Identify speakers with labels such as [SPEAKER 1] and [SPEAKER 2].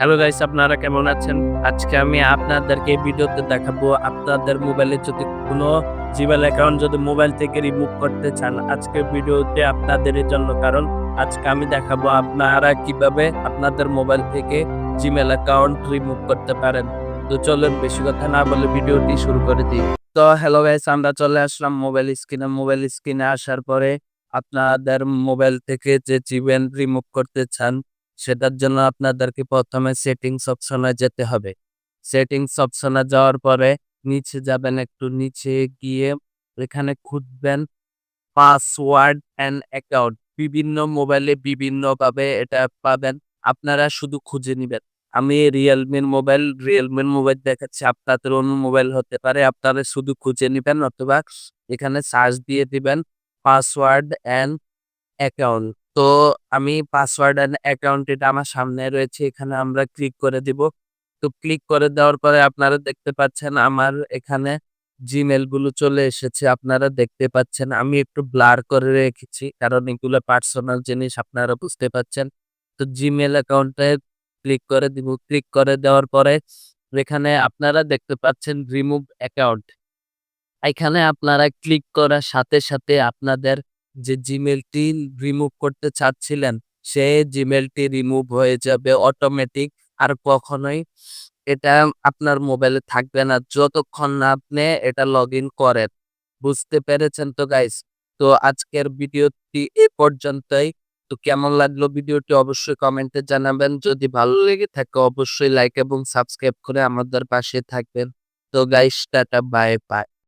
[SPEAKER 1] Hello guys আপনারা কেমন আছেন? আজকে আমি আপনাদেরকে ভিডিওতে দেখাবো আপনাদের মোবাইলে যদি কোনো জিমেল অ্যাকাউন্ট যদি মোবাইল থেকে রিমুভ করতে চান আজকের ভিডিওতে আপনাদের জন্য কারণ, আজকে আমি দেখাবো আপনারা কীভাবে আপনাদের মোবাইল থেকে জিমেল অ্যাকাউন্ট রিমুভ করতে পারেন। তো চলুন, বেশি কথা না বলে ভিডিওটি শুরু করে দিই। তো হ্যালো গাইস আমরা চলে আসলাম মোবাইল স্ক্রিনে মোবাইল স্ক্রিনে আসার পরে আপনাদের মোবাইল থেকে যে জিমেল রিমুভ করতে চান সেটার জন্য আপনাদেরকে প্রথমে সেটিংস অপশনে যেতে হবে। সেটিংস অপশনে যাওয়ার পরে নিচে যাবেন একটু নিচে গিয়ে এখানে খুঁজবেন পাসওয়ার্ড অ্যান্ড অ্যাকাউন্ট বিভিন্ন মোবাইলে বিভিন্নভাবে এটা পাবেন, আপনারা শুধু খুঁজে নেবেন। আমি রিয়েলমির মোবাইল রিয়েলমির মোবাইল দেখাচ্ছি, আপনাদের অন্য মোবাইল হতে পারে, আপনারা শুধু খুঁজে নেবেন অথবা এখানে সার্চ দিয়ে দিবেন পাসওয়ার্ড অ্যান্ড অ্যাকাউন্ট তো আমি পাসওয়ার্ড অ্যান্ড অ্যাকাউন্ট এটা আমার সামনে রয়েছে, এখানে আমরা ক্লিক করে দিব। তো ক্লিক করে দেওয়ার পরে আপনারা দেখতে পাচ্ছেন আমার এখানে জিমেলগুলো চলে এসেছে, আপনারা দেখতে পাচ্ছেন। আমি একটু ব্লার করে রেখেছি, কারণ এগুলো পার্সোনাল জিনিস, আপনারা বুঝতে পাচ্ছেন। তো জিমেল অ্যাকাউন্টে ক্লিক করে দিব। ক্লিক করে দেওয়ার পরে এখানে আপনারা দেখতে পাচ্ছেন রিমুভ অ্যাকাউন্ট এখানে আপনারা ক্লিক করার সাথে সাথে আপনাদের যে জিমেলটি রিমুভ করতে চাচ্ছিলেন, সে জিমেলটি রিমুভ হয়ে যাবে অটোমেটিক আর কখনোই এটা আপনার মোবাইলে থাকবে না। যতক্ষণ না আপনি এটা লগ ইন করেন। বুঝতে পেরেছেন তো গাইস তো আজকের ভিডিওটি এ পর্যন্তই। তো কেমন লাগল ভিডিওটি অবশ্যই কমেন্টে জানাবেন। যদি ভালো লেগে থাকে অবশ্যই লাইক এবং সাবস্ক্রাইব করে আমাদের পাশে থাকবেন। তো গাইস টাটা বাই বাই